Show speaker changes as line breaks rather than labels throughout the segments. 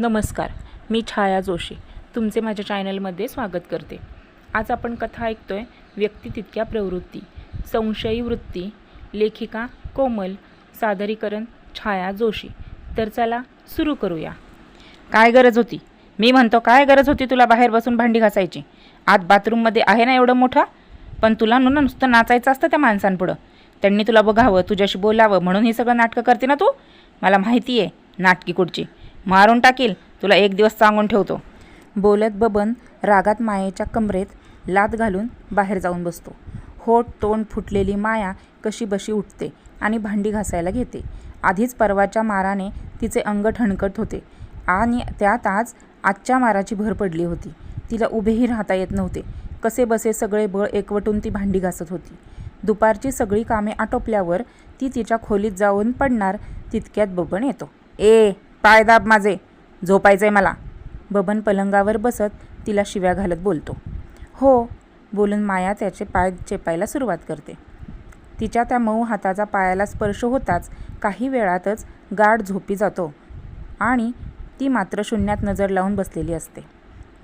नमस्कार मी छाया जोशी. तुमचे माझ्या चॅनलमध्ये स्वागत करते. आज आपण कथा ऐकतो आहे व्यक्ती तितक्या प्रवृत्ती संशयी वृत्ती लेखिका कोमल सादरीकरण छाया जोशी. तर चला सुरू करूया. काय गरज होती? मी म्हणतो काय गरज होती तुला बाहेर बसून भांडी घासायची? आत बाथरूममध्ये आहे ना एवढं मोठं? पण तुला नुना नुसतं नाचायचं असतं त्या माणसांपुढं. त्यांनी तुला बघावं तुझ्याशी बोलावं म्हणून ही सगळं नाटकं करते ना तू? मला माहिती आहे नाटकी कुठची मारून टाकील. तुला एक दिवस सांगून ठेवतो. बोलत बबन रागात मायेच्या कमरेत लात घालून बाहेर जाऊन बसतो. होट तोंड फुटलेली माया कशी बशी उठते आणि भांडी घासायला घेते. आधीच परवाच्या माराने तिचे अंग ठणकट होते आणि त्यात आज आजच्या माराची भर पडली होती. तिला उभेही राहता येत नव्हते. कसे बसे सगळे बळ एकवटून ती भांडी घासत होती. दुपारची सगळी कामे आटोपल्यावर ती तिच्या खोलीत जाऊन पडणार तितक्यात बबन येतो. ए पाय दाब माझे. झोपायचंय मला. बबन पलंगावर बसत तिला शिव्या घालत बोलतो. हो बोलून माया त्याचे पाय चेपायला सुरुवात करते. तिच्या त्या मऊ हाताचा पायाला स्पर्श होताच काही वेळातच गाढ झोपी जातो आणि ती मात्र शून्यात नजर लावून बसलेली असते.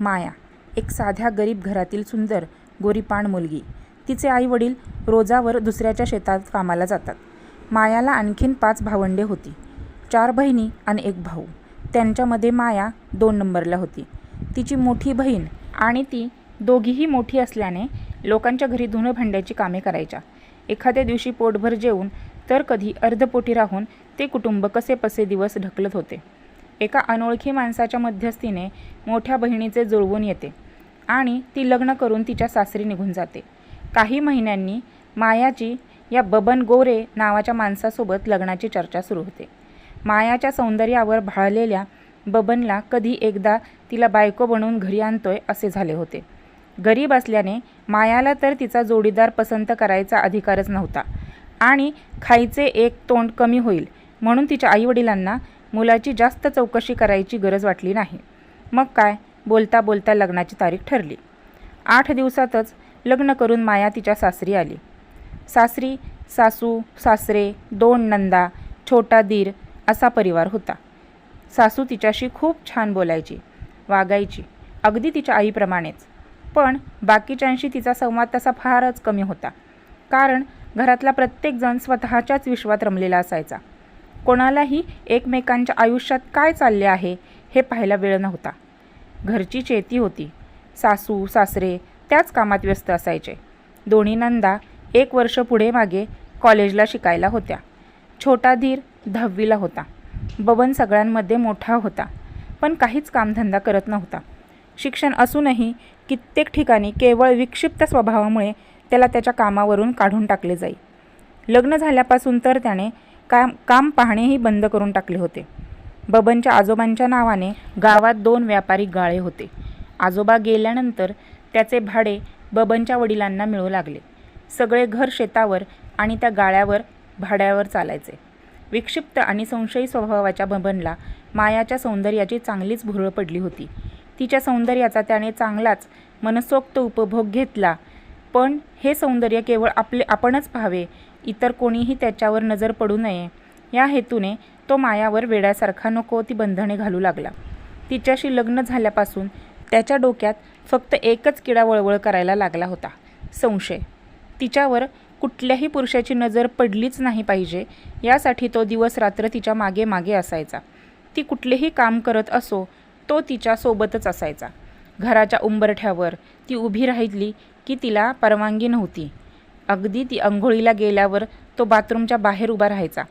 माया एक साध्या गरीब घरातील सुंदर गोरीपाण मुलगी. तिचे आईवडील रोजावर दुसऱ्याच्या शेतात कामाला जातात. मायाला आणखीन पाच भावंडे होती. चार बहिणी आणि एक भाऊ. त्यांच्यामध्ये माया दोन नंबरला होती. तिची मोठी बहीण आणि ती दोघीही मोठी असल्याने लोकांच्या घरी धुणं भांड्याची कामे करायच्या. एखाद्या दिवशी पोटभर जेवून तर कधी अर्धपोटी राहून ते कुटुंब कसेपसे दिवस ढकलत होते. एका अनोळखी माणसाच्या मध्यस्थीने मोठ्या बहिणीचे जुळवून येते आणि ती लग्न करून तिच्या सासरी निघून जाते. काही महिन्यांनी मायाची या बबन गोरे नावाच्या माणसासोबत लग्नाची चर्चा सुरू होते. मायाच्या सौंदर्यावर भाळलेल्या बबनला कधी एकदा तिला बायको बनवून घरी आणतोय असे झाले होते. गरीब असल्याने मायाला तर तिचा जोडीदार पसंत करायचा अधिकारच नव्हता. आणि खायचे एक तोंड कमी होईल म्हणून तिच्या आईवडिलांना मुलाची जास्त चौकशी करायची गरज वाटली नाही. मग काय? बोलता बोलता लग्नाची तारीख ठरली. आठ दिवसातच लग्न करून माया तिच्या सासरी आली. सासरी सासू सासरे दोन नंदा छोटा दीर असा परिवार होता. सासू तिच्याशी खूप छान बोलायची वागायची अगदी तिच्या आईप्रमाणेच. पण बाकीच्यांशी तिचा संवाद तसा फारच कमी होता. कारण घरातला प्रत्येकजण स्वतःच्याच विश्वात रमलेला असायचा. कोणालाही एकमेकांच्या आयुष्यात काय चालले आहे हे पाहायला वेळ नव्हता. घरची चेती होती. सासू सासरे त्याच कामात व्यस्त असायचे. दोन्ही नंदा एक वर्ष पुढे मागे कॉलेजला शिकायला होत्या. छोटा धीर दहावीला होता. बबन सगळ्यांमध्ये मोठा होता पण काहीच कामधंदा करत नव्हता. शिक्षण असूनही कित्येक ठिकाणी केवळ विक्षिप्त स्वभावामुळे त्याला त्याच्या कामावरून काढून टाकले जाई. लग्न झाल्यापासून तर त्याने काम काम पाहणेही बंद करून टाकले होते. बबनच्या आजोबांच्या नावाने गावात दोन व्यापारी गाळे होते. आजोबा गेल्यानंतर त्याचे भाडे बबनच्या वडिलांना मिळू लागले. सगळे घर शेतावर आणि त्या गाळ्यावर भाड्यावर चालायचे. विक्षिप्त आणि संशयी स्वभावाच्या बबनला मायाच्या सौंदर्याची चांगलीच भुरळ पडली होती. तिच्या सौंदर्याचा त्याने चांगलाच मनसोक्त उपभोग घेतला. पण हे सौंदर्य केवळ आपले आपणच पाहावे. इतर कोणीही त्याच्यावर नजर पडू नये. या हेतूने तो मायावर वेड्यासारखा नको ती बंधने घालू लागला. तिच्याशी लग्न झाल्यापासून त्याच्या डोक्यात फक्त एकच किडा वळवळ करायला लागला होता. संशय. तिच्यावर कुठल्याही पुरुषाची नजर पडलीच नाही पाहिजे. यासाठी तो दिवस रात्र तिच्यामागे मागे असायचा. ती कुठलेही काम करत असो तो तिच्या सोबतच असायचा. घराच्या उंबरठ्यावर ती उभी राहिली की तिला परवानगी नव्हती. अगदी ती अंघोळीला गेल्यावर तो बाथरूमच्या बाहेर उभा राहायचा.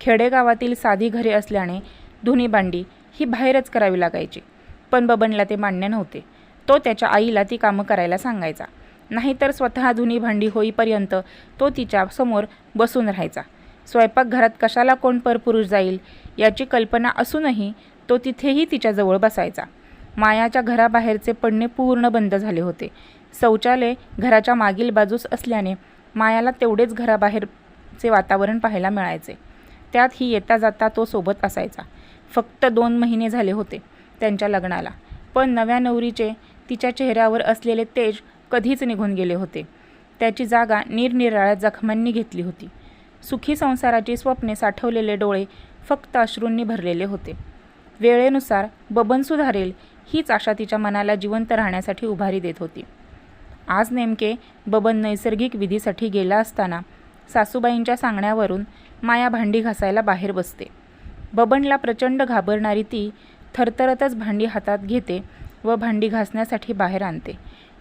खेडेगावातील साधी घरे असल्याने धुनी भांडी ही बाहेरच करावी लागायची. पण बबनला ते मान्य नव्हते. तो त्याच्या आईला ती कामं करायला सांगायचा. नाहीतर स्वतः धुनी भांडी होईपर्यंत तो तिच्या समोर बसून राहायचा. स्वयंपाकघरात कशाला कोण परपुरुष जाईल याची कल्पना असूनही तो तिथेही तिच्याजवळ बसायचा. मायाच्या घराबाहेरचे पडणे पूर्ण बंद झाले होते. शौचालय घराच्या मागील बाजूस असल्याने मायाला तेवढेच घराबाहेरचे वातावरण पाहायला मिळायचे. त्यात ही येता जाता तो सोबत असायचा. फक्त दोन महिने झाले होते त्यांच्या लग्नाला. पण नव्या नवरीचे तिच्या चेहऱ्यावर असलेले तेज कधीच निघून गेले होते. त्याची जागा निरनिराळ्या जखमांनी घेतली होती. सुखी संसाराची स्वप्ने साठवलेले डोळे फक्त अश्रूंनी भरलेले होते. वेळेनुसार बबन सुधारेल हीच आशा तिच्या मनाला जिवंत राहण्यासाठी उभारी देत होती. आज नेमके बबन नैसर्गिक विधीसाठी गेला असताना सासूबाईंच्या सांगण्यावरून माया भांडी घासायला बाहेर बसते. बबनला प्रचंड घाबरणारी ती थरथरतच भांडी हातात घेते व भांडी घासण्यासाठी बाहेर आणते.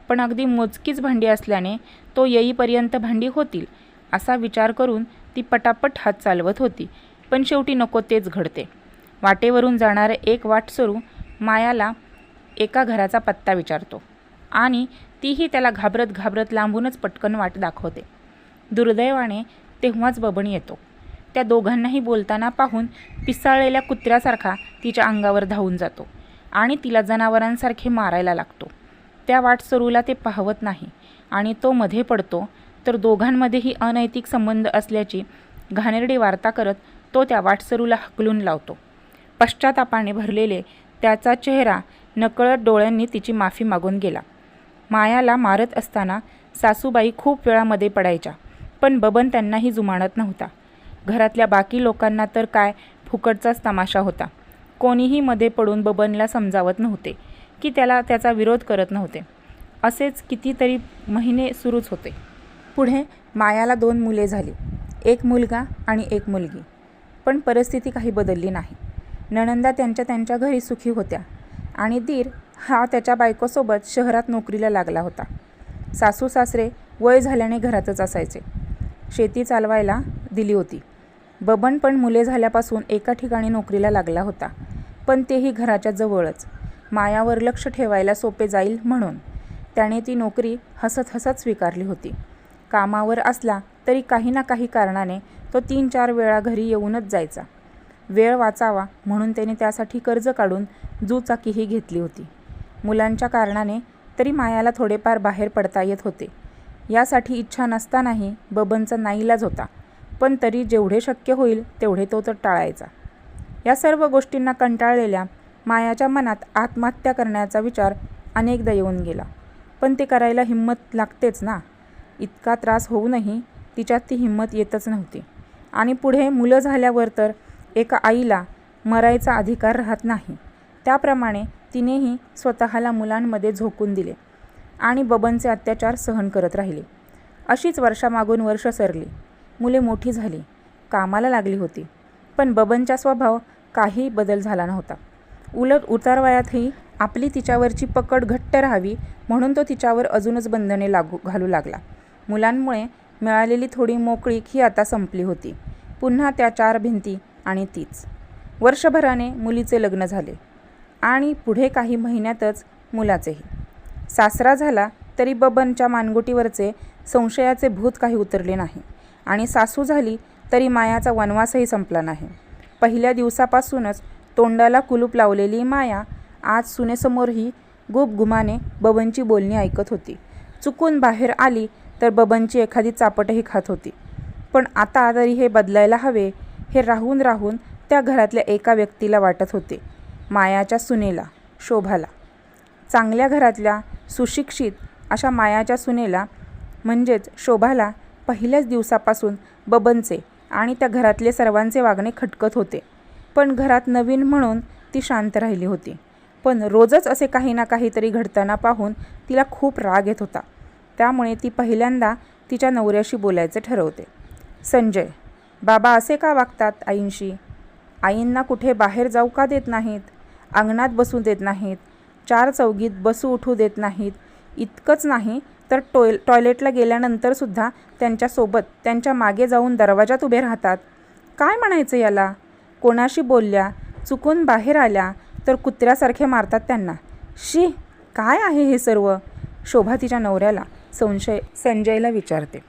पण अगदी मोजकीच भांडी असल्याने तो येईपर्यंत भांडी होतील असा विचार करून ती पटापट हात चालवत होती. पण शेवटी नको तेच घडते. वाटेवरून जाणारे एक वाटसरू मायाला एका घराचा पत्ता विचारतो आणि तीही त्याला घाबरत घाबरत लांबूनच पटकन वाट दाखवते. दुर्दैवाने तेव्हाच बबण येतो. त्या दोघांनाही बोलताना पाहून पिसाळलेल्या कुत्र्यासारखा तिच्या अंगावर धावून जातो आणि तिला जनावरांसारखे मारायला लागतो. त्या वाटसरूला ते पाहवत नाही. आणि तो मध्ये पडतो तर दोघांमध्येही अनैतिक संबंध असल्याची घाणेरडी वार्ता करत तो त्या वाटसरूला हकलून लावतो. पश्चातापाने भरलेले त्याचा चेहरा नकळत डोळ्यांनी तिची माफी मागून गेला. मायाला मारत असताना सासूबाई खूप वेळामध्ये पडायच्या पण बबन त्यांनाही जुमानत नव्हता. घरातल्या बाकी लोकांना तर काय फुकटचाच तमाशा होता. कोणीही मध्ये पडून बबनला समजावत नव्हते. की त्याला त्याचा विरोध करत नव्हते. असेच कितीतरी महिने सुरूच होते. पुढे मायाला दोन मुले झाली. एक मुलगा आणि एक मुलगी. पण परिस्थिती काही बदलली नाही. नणंदा त्यांच्या त्यांच्या घरी सुखी होत्या आणि दीर हा त्याच्या बायकोसोबत शहरात नोकरीला लागला होता. सासू सासरे वय झाल्याने घरातच असायचे. शेती चालवायला दिली होती. बबन पण मुले झाल्यापासून एका ठिकाणी नोकरीला लागला होता. पण तेही घराच्या जवळच. मायावर लक्ष ठेवायला सोपे जाईल म्हणून. त्याने ती नोकरी हसत हसत स्वीकारली होती. कामावर असला तरी काही ना काही कारणाने तो तीन चार वेळा घरी येऊनच जायचा. वेळ वाचावा म्हणून त्याने त्यासाठी कर्ज काढून दुचाकीही घेतली होती. मुलांच्या कारणाने तरी मायाला थोडेफार बाहेर पडता येत होते. यासाठी इच्छा नसतानाही बबनचा नाईलाज होता. पण तरी जेवढे शक्य होईल तेवढे तो तर टाळायचा या सर्व गोष्टींना कंटाळलेल्या मायाच्या मनात आत्महत्या करण्याचा विचार अनेकदा येऊन गेला. पण ते करायला हिंमत लागतेच ना? इतका त्रास होऊनही तिच्यात ती हिंमत येतच नव्हती. आणि पुढे मुलं झाल्यावर तर एका आईला मरायचा अधिकार राहत नाही. त्याप्रमाणे तिनेही स्वतःला मुलांमध्ये झोकून दिले आणि बबनचे अत्याचार सहन करत राहिले. अशीच वर्षामागून वर्ष सरली. मुले मोठी झाली. कामाला लागली होती. पण बबनचा स्वभाव काही बदल झाला नव्हता. उलट उतारवयातही आपली तिच्यावरची पकड घट्ट राहावी म्हणून तो तिच्यावर अजूनच बंधने लागू घालू लागला. मुलांमुळे मिळालेली थोडी मोकळीक ही आता संपली होती. पुन्हा त्या चार भिंती आणि तीच. वर्षभराने मुलीचे लग्न झाले आणि पुढे काही महिन्यातच मुलाचेही. सासरा झाला तरी बबनच्या मानगुटीवरचे संशयाचे भूत काही उतरले नाही आणि सासू झाली तरी मायाचा वनवासही संपला नाही. पहिल्या दिवसापासूनच तोंडाला कुलूप लावलेली माया आज सुनेसमोरही गुपगुमाने बबनची बोलणी ऐकत होती. चुकून बाहेर आली तर बबनची एखादी चापटही खात होती. पण आता तरी हे बदलायला हवे हे राहून राहून त्या घरातल्या एका व्यक्तीला वाटत होते मायाच्या सुनेला शोभाला. चांगल्या घरातल्या सुशिक्षित अशा मायाच्या सुनेला म्हणजेच शोभाला पहिल्याच दिवसापासून बबनचे आणि त्या घरातले सर्वांचे वागणे खटकत होते. पण घरात नवीन म्हणून ती शांत राहिली होती. पण रोजच असे काही ना काहीतरी घडताना पाहून तिला खूप राग येत होता. त्यामुळे ती पहिल्यांदा तिच्या नवऱ्याशी बोलायचे ठरवते. संजय बाबा असे का वागतात आईंशी? आईंना कुठे बाहेर जाऊ का देत नाहीत? अंगणात बसू देत नाहीत? चार चौगीत बसू उठू देत नाहीत? इतकंच नाही तर टॉय टॉयलेटला गेल्यानंतरसुद्धा त्यांच्यासोबत त्यांच्या मागे जाऊन दरवाजात उभे राहतात. काय म्हणायचं याला? कोणाशी बोलल्या चुकून बाहेर आल्या तर कुत्र्यासारखे मारतात त्यांना. शी काय आहे हे सर्व? शोभा तिच्या नवऱ्याला संशय संजयला विचारते.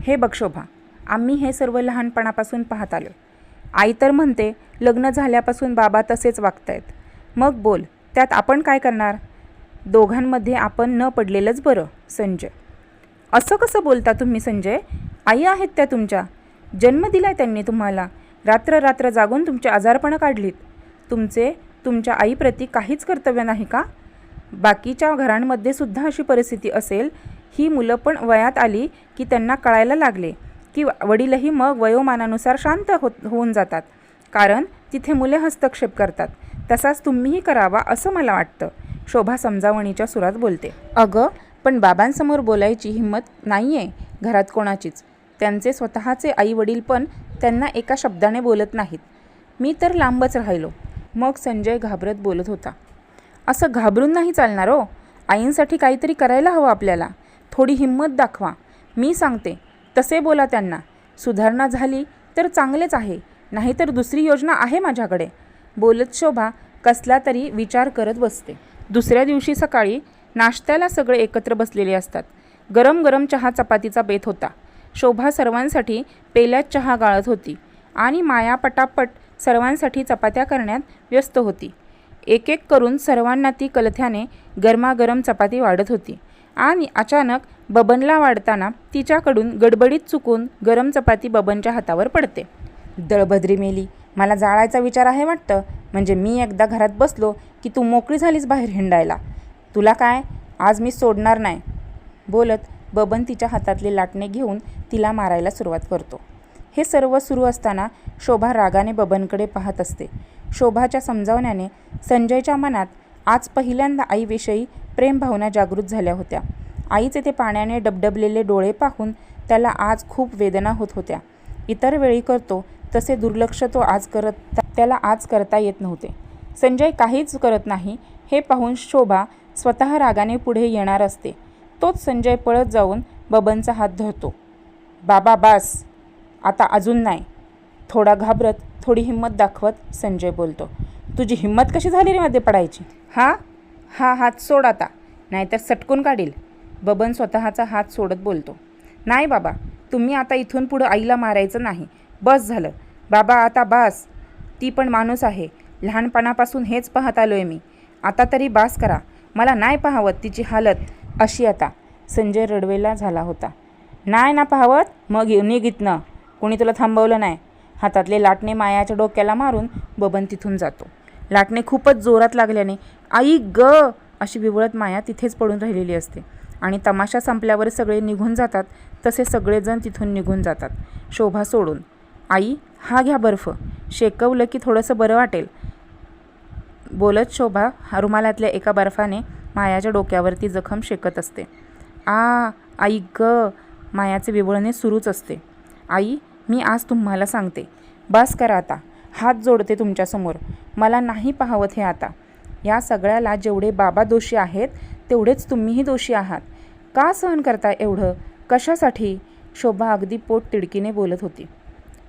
हे बघ शोभा आम्ही हे सर्व लहानपणापासून पाहत आलो आई तर म्हणते लग्न झाल्यापासून बाबा तसेच वागतायत. मग बोल त्यात आपण काय करणार? दोघांमध्ये आपण न पडलेलंच बरं संजय. असं कसं बोलता तुम्ही संजय? आई आहेत त्या तुमच्या. जन्म दिलाय त्यांनी तुम्हाला. रात्र रात्र जागून तुमचे आजारपणं काढलीत. तुमचे तुमच्या आईप्रती काहीच कर्तव्य नाही का? बाकीच्या घरांमध्ये सुद्धा अशी परिस्थिती असेल ही मुलं पण वयात आली की त्यांना कळायला लागले की वडीलही मग वयोमानानुसार शांत होत होऊन जातात. कारण तिथे मुले हस्तक्षेप करतात. तसाच तुम्हीही करावा असं मला वाटतं. शोभा समजावणीच्या सुरात बोलते. अगं पण बाबांसमोर बोलायची हिंमत नाही आहे घरात कोणाचीच. त्यांचे स्वतःचे आई वडील पण त्यांना एका शब्दाने बोलत नाहीत. मी तर लांबच राहिलो. मग संजय घाबरत बोलत होता. असं घाबरून नाही चालणार हो. आईंसाठी काहीतरी करायला हवं आपल्याला. थोडी हिंमत दाखवा. मी सांगते. तसे बोला त्यांना. सुधारणा झाली तर चांगलेच आहे. नाहीतर दुसरी योजना आहे माझ्याकडे. बोलत शोभा कसला तरी विचार करत बसते. दुसऱ्या दिवशी सकाळी नाश्त्याला सगळे एकत्र बसलेले असतात. गरम गरम चहा चपातीचा बेत होता. शोभा सर्वांसाठी पेल्यात चहा गाळत होती आणि माया पटापट सर्वांसाठी चपात्या करण्यात व्यस्त होती. एक एक करून सर्वांना ती कलथ्याने गरमागरम चपाती वाढत होती आणि अचानक बबनला वाढताना तिच्याकडून गडबडीत चुकून गरम चपाती बबनच्या हातावर पडते. दळभद्री मेली मला जाळायचा विचार आहे वाटतं. म्हणजे मी एकदा घरात बसलो की तू मोकळी झालीस बाहेर हिंडायला. तुला काय? आज मी सोडणार नाही. बोलत बबन तिच्या हातातले लाटणे घेऊन तिला मारायला सुरुवात करतो. हे सर्व सुरू असताना शोभा रागाने बबनकडे पाहत असते. शोभाच्या समजावण्याने संजयच्या मनात आज पहिल्यांदा आईविषयी प्रेमभावना जागृत झाल्या होत्या. आईचे ते पाण्याने डबडबलेले डोळे पाहून त्याला आज खूप वेदना होत होत्या. इतर वेळी करतो तसे दुर्लक्ष तो आज करत त्याला आज करता येत नव्हते. संजय काहीच करत नाही हे पाहून शोभा स्वतः रागाने पुढे येणार असते. तोच संजय पळत जाऊन बबनचा हात धरतो. बाबा बास. आता अजून नाही. थोडा घाबरत थोडी हिंमत दाखवत संजय बोलतो. तुझी हिंमत कशी झाली रे मध्ये पडायची? हा? हा हात सोड आता. नाहीतर सटकून काढील. बबन स्वतःचा हात सोडत बोलतो. नाही बाबा तुम्ही आता इथून पुढं आईला मारायचं नाही. बस झालं. बाबा आता बास. ती पण माणूस आहे. लहानपणापासून हेच पाहत आलो आहे मी. आता तरी बास करा. मला नाही पाहावत तिची हालत. अशी आता. संजय रडवेला झाला होता. नाही ना पाहावत. मग येऊन निघितनं कोणी तुला थांबवलं नाही हातातले लाटणे मायाच्या डोक्याला मारून बबन तिथून जातो. लाटणे खूपच जोरात लागल्याने आई ग! अशी विवळत माया तिथेच पडून राहिलेली असते. आणि तमाशा संपल्यावर सगळे निघून जातात. तसे सगळेजण तिथून निघून जातात. शोभा सोडून. आई हा घ्या बर्फ. शेकवलं की थोडंसं बरं वाटेल. बोलत शोभा रुमालातल्या एका बर्फाने मायाच्या डोक्यावरती जखम शेकत असते. आ आई ग मायाचे विवळणे सुरूच असते. आई मी आज तुम्हाला सांगते. बस करा आता. हात जोडते तुमच्यासमोर. मला नाही पाहावत हे आता. या सगळ्याला जेवढे बाबा दोषी आहेत तेवढेच तुम्हीही दोषी आहात. का सहन करता एवढं? कशासाठी? शोभा अगदी पोट तिडकीने बोलत होती.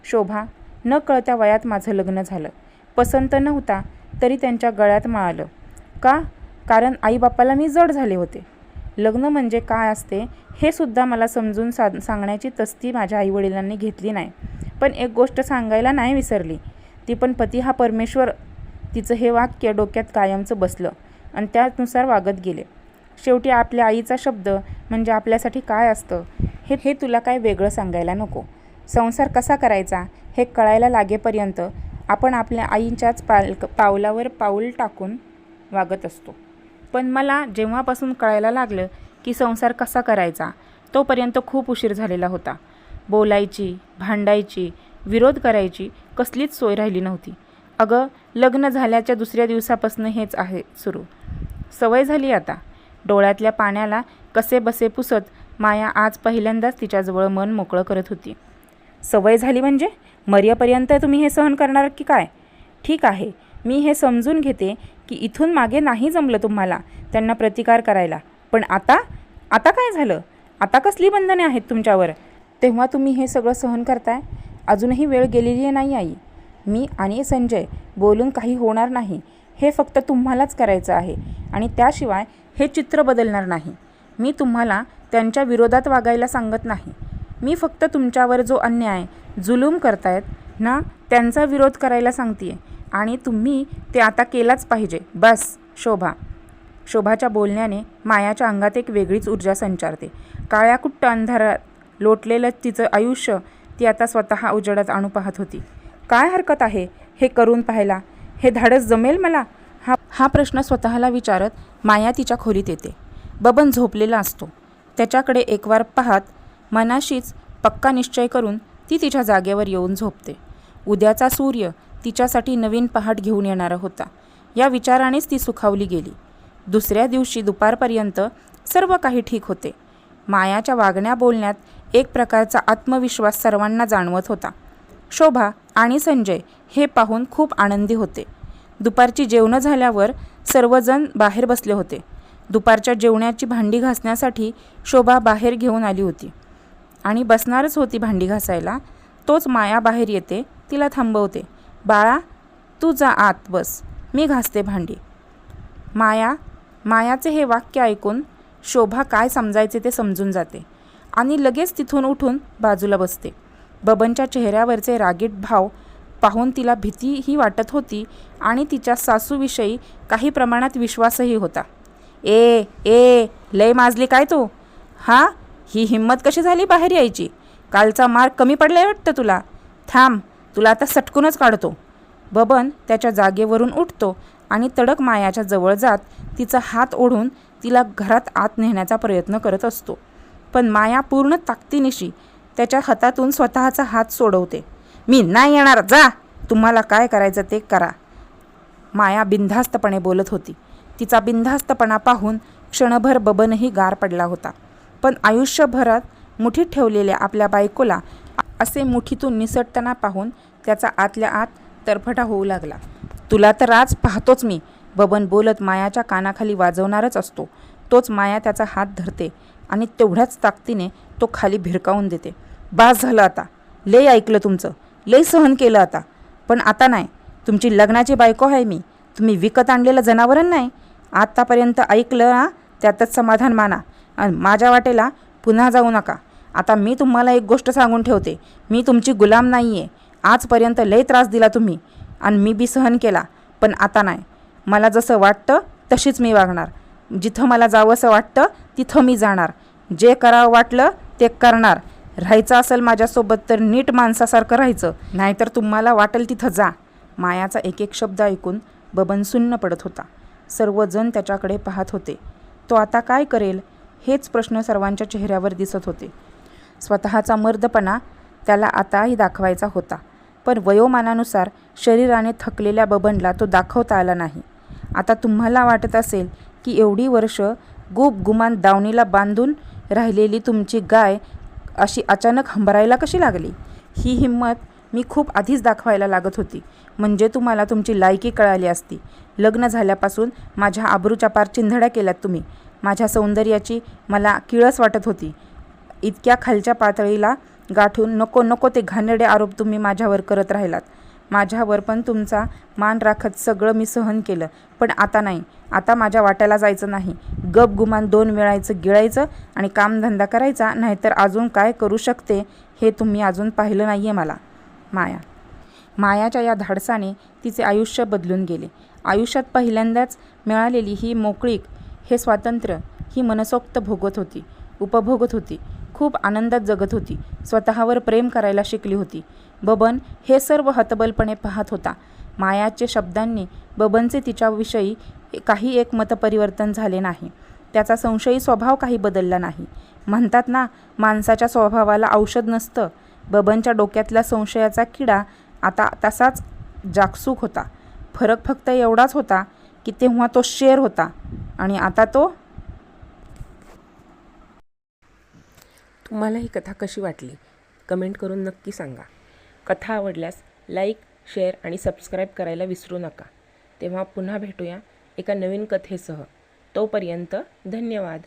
शोभा न कळत्या वयात माझं लग्न झालं. पसंत नव्हता तरी त्यांच्या गळ्यात माळलं. का? कारण आईबापाला मी जड झाले होते. लग्न म्हणजे काय असते हे सुद्धा मला समजून सा सांगण्याची तस्ती माझ्या आईवडिलांनी घेतली नाही. पण एक गोष्ट सांगायला नाही विसरली. ती पण पती हा परमेश्वर तिचं हे वाक्य डोक्यात कायमचं बसलं आणि त्यानुसार वागत गेले. शेवटी आपल्या आईचा शब्द म्हणजे आपल्यासाठी काय असतं हे हे तुला काय वेगळं सांगायला नको. संसार कसा करायचा हे कळायला लागेपर्यंत आपण आपल्या आईच्याच पाल पावलावर पाऊल टाकून वागत असतो. पण मला जेव्हापासून कळायला लागलं की संसार कसा करायचा तोपर्यंत खूप उशीर झालेला होता. बोलायची भांडायची विरोध करायची कसलीच सोय राहिली नव्हती. अगं लग्न झाल्याच्या दुसऱ्या दिवसापासून हेच आहे सुरू. सवय झाली आता. डोळ्यातल्या पाण्याला कसे बसे पुसत माया आज पहिल्यांदाच तिच्याजवळ मन मोकळं करत होती. सवय झाली म्हणजे? मर्यापर्यंत तुम्ही हे सहन करणार की काय? ठीक आहे मी हे समजून घेते की इथून मागे नाही जमलं तुम्हाला त्यांना प्रतिकार करायला. पण आता आता काय झालं? आता कसली बंधने आहेत तुमच्यावर? तेव्हा तुम्ही हे सगळं सहन करताय? अजूनही वेळ गेलेली नाही आई? मी आणि संजय बोलून काही होणार नाही. हे फक्त तुम्हालाच करायचं आहे आणि त्याशिवाय हे चित्र बदलणार नाही. मी तुम्हाला त्यांच्या विरोधात वागायला सांगत नाही. मी फक्त तुमच्यावर जो अन्याय जुलूम करतायत ना त्यांचा विरोध करायला सांगते आणि तुम्ही ते आता केलाच पाहिजे. बस शोभा. शोभाच्या बोलण्याने मायाच्या अंगात एक वेगळीच ऊर्जा संचारते. काळ्या कुट्ट अंधारात लोटलेलं तिचं आयुष्य ती आता स्वतः उजेडात आणू पाहत होती. काय हरकत आहे? हे करून पाहायला हे धाडस जमेल मला? हा हा प्रश्न स्वतःला विचारत माया तिच्या खोलीत येते. बबन झोपलेला असतो. त्याच्याकडे एकवार पाहत मनाशीच पक्का निश्चय करून ती तिच्या जागेवर येऊन झोपते. उद्याचा सूर्य तिच्यासाठी नवीन पहाट घेऊन येणारा होता. या विचारानेच ती सुखावली गेली. दुसऱ्या दिवशी दुपारपर्यंत सर्व काही ठीक होते. मायाच्या वागण्या बोलण्यात एक प्रकारचा आत्मविश्वास सर्वांना जाणवत होता. शोभा आणि संजय हे पाहून खूप आनंदी होते. दुपारची जेवणं झाल्यावर सर्वजण बाहेर बसले होते. दुपारच्या जेवणाची भांडी घासण्यासाठी शोभा बाहेर घेऊन आली होती. आणि बसणारच होती भांडी घासायला. तोच माया बाहेर येते तिला थांबवते. बाळा तू जा आत बस मी घासते भांडी. माया मायाचे हे वाक्य ऐकून शोभा काय समजायचे ते समजून जाते आणि लगेच तिथून उठून बाजूला बसते. बबनच्या चेहऱ्यावरचे रागीट भाव पाहून तिला भीतीही वाटत होती आणि तिच्या सासूविषयी काही प्रमाणात विश्वासही होता. ए ए लय माजली काय तू? हां ही हिंमत कशी झाली बाहेर यायची? कालचा मार्क कमी पडलाय वाटतं तुला? थांब तुला आता सटकूनच काढतो. बबन त्याच्या जागेवरून उठतो आणि तडक मायाच्या जवळ जात तिचा हात ओढून तिला घरात आत नेण्याचा प्रयत्न करत असतो. पण माया पूर्ण ताकदीनिशी त्याच्या हातातून स्वतःचा हात सोडवते. मी नाही येणार जा! तुम्हाला काय करायचं ते करा. माया बिनधास्तपणे बोलत होती. तिचा बिनधास्तपणा पाहून क्षणभर बबनही गार पडला होता. पण आयुष्यभरात मुठीत ठेवलेल्या आपल्या बायकोला असे मुठीतून निसटताना पाहून त्याचा आतल्या आत तरफटा होऊ लागला. तुला तर आज पाहतोच मी बबन बोलत मायाच्या कानाखाली वाजवणारच असतो. तोच माया त्याचा हात धरते आणि तेवढ्याच ताकदीने तो खाली भिरकावून देते. बास झालं आता. लय ऐकलं तुमचं. लय सहन केलं आता. पण आता नाही. तुमची लग्नाची बायको आहे मी. तुम्ही विकत आणलेलं जनावरं नाही. आत्तापर्यंत ऐकलं ना त्यातच समाधान माना. आणि माझ्या वाटेला पुन्हा जाऊ नका. आता मी तुम्हाला एक गोष्ट सांगून ठेवते. मी तुमची गुलाम नाही आहे आजपर्यंत लय त्रास दिला तुम्ही. आणि मी बी सहन केला पण आता नाही. मला जसं वाटतं तशीच मी वागणार. जिथं मला जावंसं वाटतं तिथं मी जाणार. जे करावं वाटलं ते करणार. राहायचं असेल माझ्यासोबत तर नीट माणसासारखं राहायचं. नाहीतर तुम्हाला वाटेल तिथं जा. मायाचा एक एक शब्द ऐकून बबन सुन्न पडत होता. सर्वजण त्याच्याकडे पाहत होते. तो आता काय करेल हेच प्रश्न सर्वांच्या चेहऱ्यावर दिसत होते. स्वतःचा मर्दपणा त्याला आताही दाखवायचा होता. पण वयोमानानुसार शरीराने थकलेल्या बबनला तो दाखवता आला नाही. आता तुम्हाला वाटत असेल की एवढी वर्ष गुप गुमान दावणीला बांधून राहिलेली तुमची गाय अशी अचानक हंबरायला कशी लागली? ही हिंमत मी खूप आधीच दाखवायला लागत होती. म्हणजे तुम्हाला तुमची लायकी कळाली असती. लग्न झाल्यापासून माझ्या आबरूच्या पार चिंधड्या केल्यात तुम्ही. माझ्या सौंदर्याची मला किळस वाटत होती. इतक्या खालच्या पातळीला गाठून नको नको ते घाणेरडे आरोप तुम्ही माझ्यावर करत राहिलात. माझ्यावर पण तुमचा मान राखत सगळं मी सहन केलं. पण आता नाही. आता माझ्या वाट्याला जायचं नाही. गप गुमान दोन वेळायचं गिळायचं आणि कामधंदा करायचा नाहीतर अजून काय करू शकते हे तुम्ही अजून पाहिलं नाही आहे मला. माया. मायाच्या या धाडसाने तिचे आयुष्य बदलून गेले. आयुष्यात पहिल्यांदाच मिळालेली ही मोकळीक हे स्वातंत्र्य ही मनसोक्त भोगत होती उपभोगत होती. खूप आनंदात जगत होती. स्वतःवर प्रेम करायला शिकली होती. बबन हे सर्व हतबलपणे पाहत होता. मायाचे शब्दांनी बबनचे तिच्याविषयी काही एक मतपरिवर्तन झाले नाही. त्याचा संशयी स्वभाव काही बदलला नाही. म्हणतात ना माणसाच्या स्वभावाला औषध नसतं. बबनच्या डोक्यातला संशयाचा किडा आता तसाच जागसूक होता. फरक फक्त एवढाच होता की तेव्हा तो शेर होता आणि आता तो
तुम्हाला ही कथा कशी वाटली? कमेंट करून नक्की सांगा. कथा आवडल्यास लाईक शेअर आणि सबस्क्राईब करायला विसरू नका. तेव्हा पुन्हा भेटूया एका नवीन कथेसह. तोपर्यंत धन्यवाद.